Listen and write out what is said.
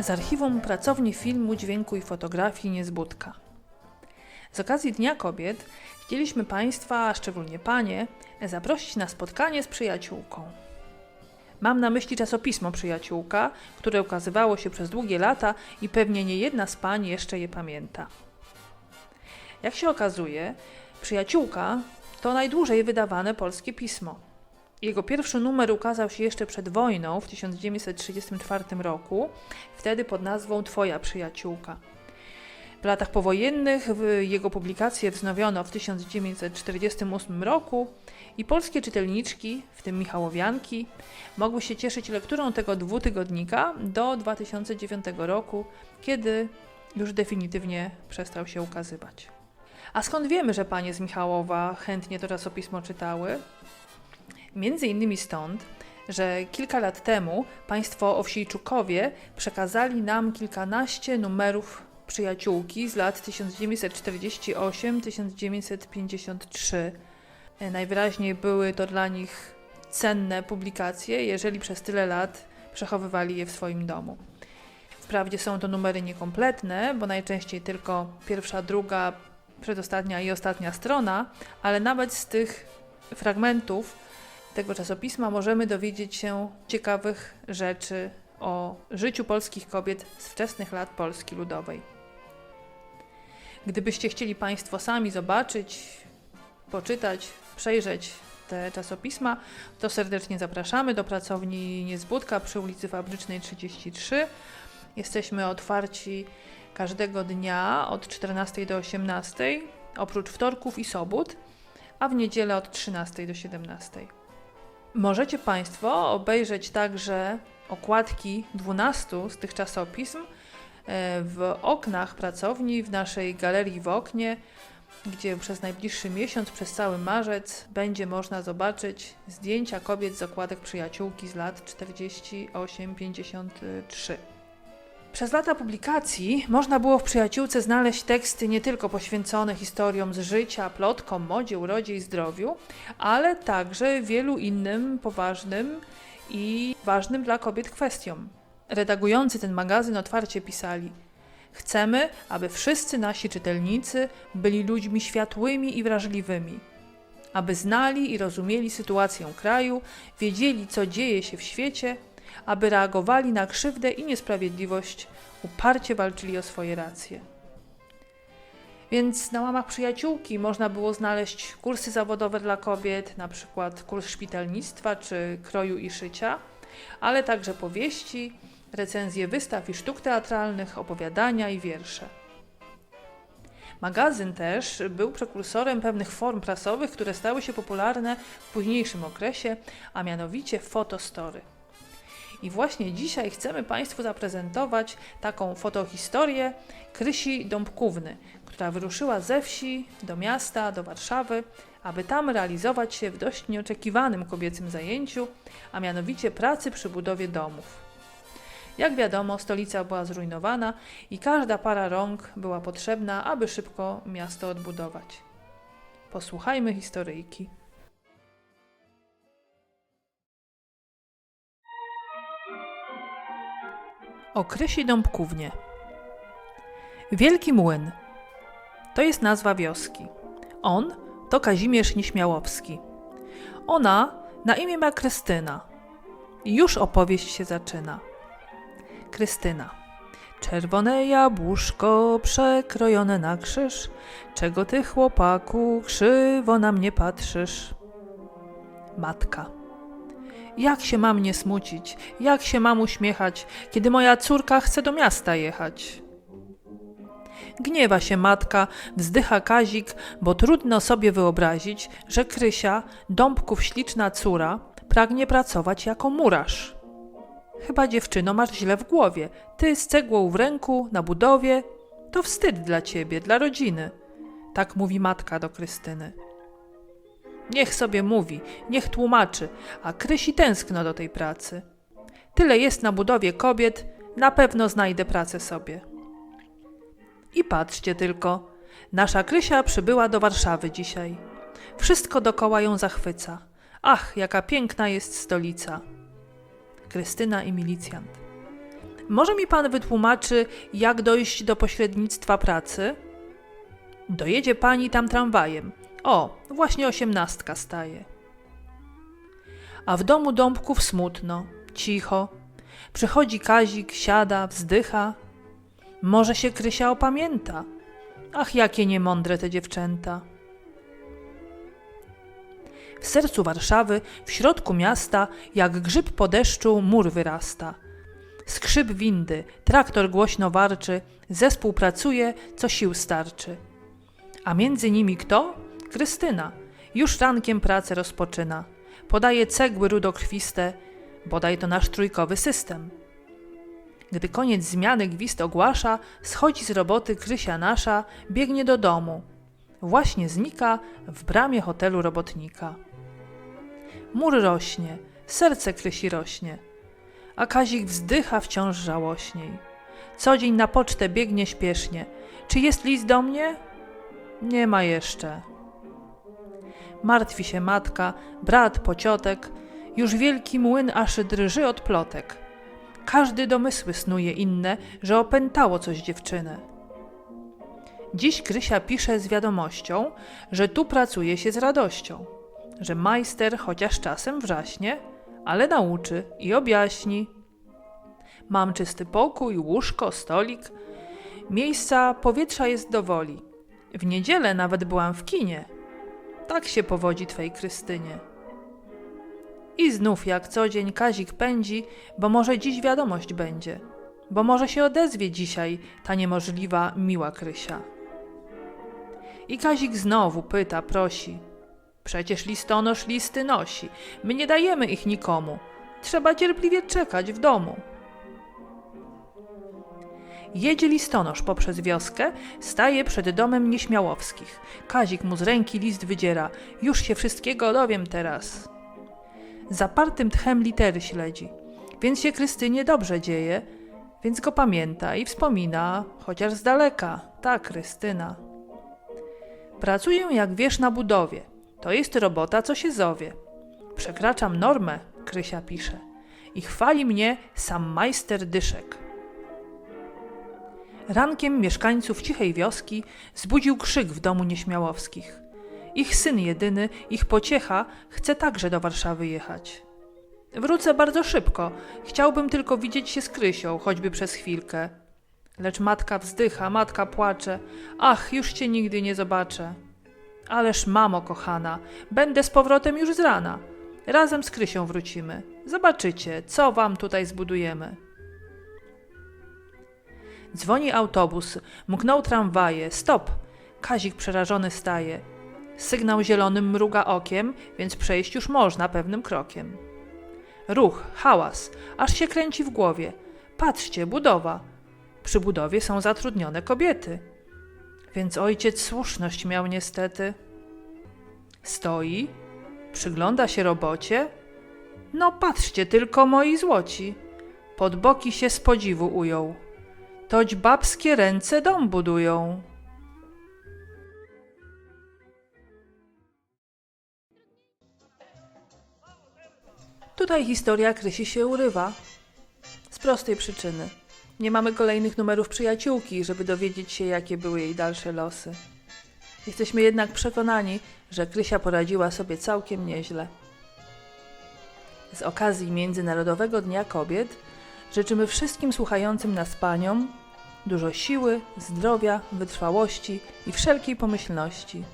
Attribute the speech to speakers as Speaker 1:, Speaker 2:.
Speaker 1: z archiwum Pracowni Filmu, Dźwięku i Fotografii Niezbudka. Z okazji Dnia Kobiet chcieliśmy Państwa, a szczególnie Panie, zaprosić na spotkanie z przyjaciółką. Mam na myśli czasopismo Przyjaciółka, które ukazywało się przez długie lata i pewnie nie jedna z pań jeszcze je pamięta. Jak się okazuje, Przyjaciółka to najdłużej wydawane polskie pismo. Jego pierwszy numer ukazał się jeszcze przed wojną w 1934 roku, wtedy pod nazwą Twoja przyjaciółka. W latach powojennych jego publikację wznowiono w 1948 roku i polskie czytelniczki, w tym Michałowianki, mogły się cieszyć lekturą tego dwutygodnika do 2009 roku, kiedy już definitywnie przestał się ukazywać. A skąd wiemy, że panie z Michałowa chętnie to czasopismo czytały? Między innymi stąd, że kilka lat temu państwo Owsiejczukowie przekazali nam kilkanaście numerów przyjaciółki z lat 1948-1953. E, Najwyraźniej były to dla nich cenne publikacje, jeżeli przez tyle lat przechowywali je w swoim domu. Wprawdzie są to numery niekompletne, bo najczęściej tylko pierwsza, druga, przedostatnia i ostatnia strona, ale nawet z tych fragmentów tego czasopisma możemy dowiedzieć się ciekawych rzeczy o życiu polskich kobiet z wczesnych lat Polski Ludowej. Gdybyście chcieli Państwo sami zobaczyć, poczytać, przejrzeć te czasopisma, to serdecznie zapraszamy do pracowni Niezbudka przy ulicy Fabrycznej 33. Jesteśmy otwarci każdego dnia od 14 do 18, oprócz wtorków i sobót, a w niedzielę od 13 do 17. Możecie Państwo obejrzeć także okładki 12 z tych czasopism e, w oknach pracowni, w naszej galerii w oknie, gdzie przez najbliższy miesiąc, przez cały marzec, będzie można zobaczyć zdjęcia kobiet z okładek przyjaciółki z lat 48-53. Przez lata publikacji można było w przyjaciółce znaleźć teksty nie tylko poświęcone historiom z życia, plotkom, modzie, urodzie i zdrowiu, ale także wielu innym poważnym i ważnym dla kobiet kwestiom. Redagujący ten magazyn otwarcie pisali: Chcemy, aby wszyscy nasi czytelnicy byli ludźmi światłymi i wrażliwymi, aby znali i rozumieli sytuację kraju, wiedzieli, co dzieje się w świecie, aby reagowali na krzywdę i niesprawiedliwość, uparcie walczyli o swoje racje. Więc na łamach przyjaciółki można było znaleźć kursy zawodowe dla kobiet, na przykład kurs szpitalnictwa czy kroju i szycia, ale także powieści, recenzje wystaw i sztuk teatralnych, opowiadania i wiersze. Magazyn też był prekursorem pewnych form prasowych, które stały się popularne w późniejszym okresie, a mianowicie fotostory. I właśnie dzisiaj chcemy Państwu zaprezentować taką fotohistorię Krysi Dąbkówny, która wyruszyła ze wsi do miasta, do Warszawy, aby tam realizować się w dość nieoczekiwanym kobiecym zajęciu, a mianowicie pracy przy budowie domów. Jak wiadomo, stolica była zrujnowana i każda para rąk była potrzebna, aby szybko miasto odbudować. Posłuchajmy historyjki. O Krysi Dąbkównie. Wielki Młyn. To jest nazwa wioski. On to Kazimierz Nieśmiałowski. Ona na imię ma Krystyna. I już opowieść się zaczyna. Krystyna. Czerwone jabłuszko przekrojone na krzyż. Czego ty, chłopaku, krzywo na mnie patrzysz? Matka. Jak się mam nie smucić, jak się mam uśmiechać, kiedy moja córka chce do miasta jechać? Gniewa się matka, wzdycha Kazik, bo trudno sobie wyobrazić, że Krysia, dąbków śliczna córa, pragnie pracować jako murarz. Chyba dziewczyno masz źle w głowie. Ty z cegłą w ręku, na budowie. To wstyd dla ciebie, dla rodziny. Tak mówi matka do Krystyny. Niech sobie mówi, niech tłumaczy, a Krysi tęskno do tej pracy. Tyle jest na budowie kobiet, na pewno znajdę pracę sobie. I patrzcie tylko, nasza Krysia przybyła do Warszawy dzisiaj. Wszystko dokoła ją zachwyca. Ach, jaka piękna jest stolica. Krystyna i milicjant. Może mi pan wytłumaczy, jak dojść do pośrednictwa pracy? Dojedzie pani tam tramwajem. O, właśnie osiemnastka staje. A w domu Dąbków smutno, cicho. Przychodzi Kazik, siada, wzdycha. Może się Krysia opamięta. Ach, jakie niemądre te dziewczęta. W sercu Warszawy, w środku miasta, jak grzyb po deszczu, mur wyrasta. Skrzyp windy, traktor głośno warczy, zespół pracuje, co sił starczy. A między nimi kto? Krystyna. Już rankiem pracę rozpoczyna. Podaje cegły rudokrwiste, bodaj to nasz trójkowy system. Gdy koniec zmiany gwizd ogłasza, schodzi z roboty Krysia nasza, biegnie do domu. Właśnie znika w bramie hotelu robotnika. Mur rośnie, serce Krysi rośnie, a Kazik wzdycha wciąż żałośniej. Co dzień na pocztę biegnie śpiesznie. Czy jest list do mnie? Nie ma jeszcze. Martwi się matka, brat, pociotek, już wielki młyn aż drży od plotek. Każdy domysły snuje inne, że opętało coś dziewczynę. Dziś Krysia pisze z wiadomością, że tu pracuje się z radością, że majster chociaż czasem wrzaśnie, ale nauczy i objaśni. Mam czysty pokój, łóżko, stolik. Miejsca, powietrza jest do woli. W niedzielę nawet byłam w kinie. Tak się powodzi twej Krystynie. I znów jak co dzień Kazik pędzi, bo może dziś wiadomość będzie, bo może się odezwie dzisiaj ta niemożliwa, miła Krysia. I Kazik znowu pyta, prosi. Przecież listonosz listy nosi, my nie dajemy ich nikomu. Trzeba cierpliwie czekać w domu. Jedzie listonosz poprzez wioskę, staje przed domem nieśmiałowskich. Kazik mu z ręki list wydziera. Już się wszystkiego dowiem teraz. Zapartym tchem litery śledzi. Więc się Krystynie dobrze dzieje, więc go pamięta i wspomina, chociaż z daleka. Ta Krystyna. Pracuję, jak wiesz, na budowie. To jest robota, co się zowie. Przekraczam normę, Krysia pisze. I chwali mnie sam majster Dyszek. Rankiem mieszkańców cichej wioski zbudził krzyk w domu nieśmiałowskich. Ich syn jedyny, ich pociecha, chce także do Warszawy jechać. Wrócę bardzo szybko. Chciałbym tylko widzieć się z Krysią, choćby przez chwilkę. Lecz matka wzdycha, matka płacze. Ach, już cię nigdy nie zobaczę. Ależ mamo kochana, będę z powrotem już z rana. Razem z Krysią wrócimy. Zobaczycie, co wam tutaj zbudujemy. Dzwoni autobus, mkną tramwaje. Stop! Kazik przerażony staje. Sygnał zielonym mruga okiem, więc przejść już można pewnym krokiem. Ruch, hałas, aż się kręci w głowie. Patrzcie, budowa. Przy budowie są zatrudnione kobiety. Więc ojciec słuszność miał niestety. Stoi, przygląda się robocie. No patrzcie tylko, moi złoci. Pod boki się z podziwu ujął. Toć babskie ręce dom budują. Tutaj historia Krysi się urywa. Z prostej przyczyny. Nie mamy kolejnych numerów przyjaciółki, żeby dowiedzieć się, jakie były jej dalsze losy. Jesteśmy jednak przekonani, że Krysia poradziła sobie całkiem nieźle. Z okazji Międzynarodowego Dnia Kobiet życzymy wszystkim słuchającym nas paniom dużo siły, zdrowia, wytrwałości i wszelkiej pomyślności.